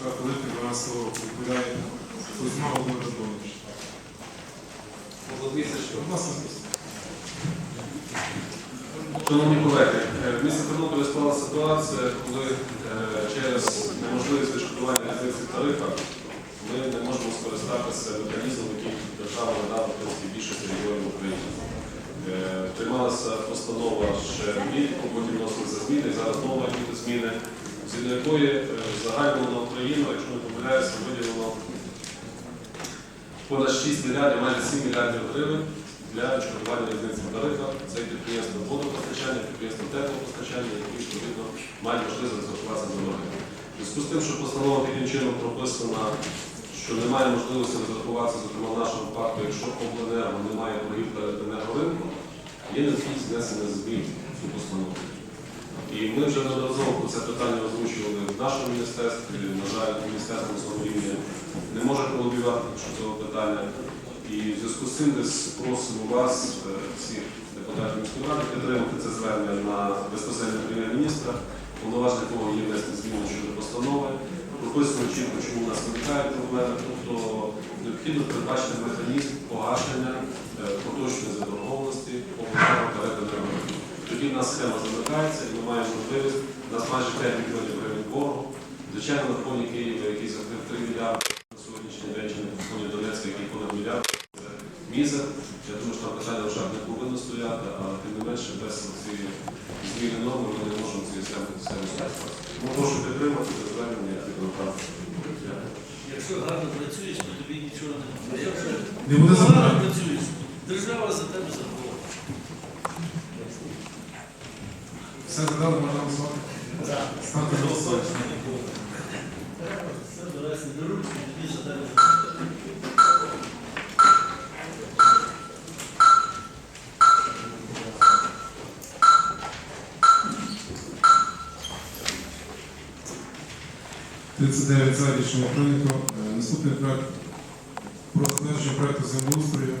4 липня 12 року відповідає Кузьма Володимир Антонович. Будь ласка, Шановні колеги, е, в місті Тернополі склалася ситуація, коли е, через неможливість відшкодування різниці в тарифах ми не можемо скористатися механізмом, який держава надала в більшості регіонів України. Е, Приймалася постанова ще влітку, потім вносилися зміни, зараз знову йдуть зміни, згідно якої е, загально на Україну, якщо не помиляюся, виділено понад 6 мільярдів, майже 7 мільярдів гривень для відшкодування різниці в тарифах. Це підприємство водопостачання, підприємство теплопостачання, які відповідно мають можливість розрахуватися за борги. В зв'язку з тим, що постанова таким чином прописана, що немає можливості розрахуватися, зокрема в нашому випадку, якщо обленерго немає боргів перед енергоринком, є необхідність внесення змін цю постанову. І ми вже неодноразово це питання озвучували в нашому міністерстві. На жаль, міністерство на не може пролобівати щодо цього питання. І в зв'язку з цим десь просимо вас, е, всіх депутатів міської ради, підтримати це звернення на безпосередньо прем'єр-міністра, повноваження кого є внести зміни щодо постанови. Прописано чітко, чому у нас виникають проблеми, тобто необхідно передбачити механізм погашення нас схема замикається і ми маємо можливість, у нас майже 5 мільйонів гривень боргу. Звичайно, на фоні Києва, який закрив 3 мільярди на сьогоднішній день, на фоні Донецька, який понад мільярд, це мізер. Я думаю, що там питання вже не повинно стояти, але тим не менше без цієї зміни норми ми не можемо цієї схеми. Тому прошу підтримати це звернення як депутата. Якщо гарно працюєш, то тобі нічого не буде. Не буде запитань. працюєш, держава за тебе забула. Все задали, можна голосувати? Ставте голосування. Все, давайся до ручки, тобі за. Тридцять дев'ять за рішення прийнято. Е, Наступний проект про затвердження проекту землеустрою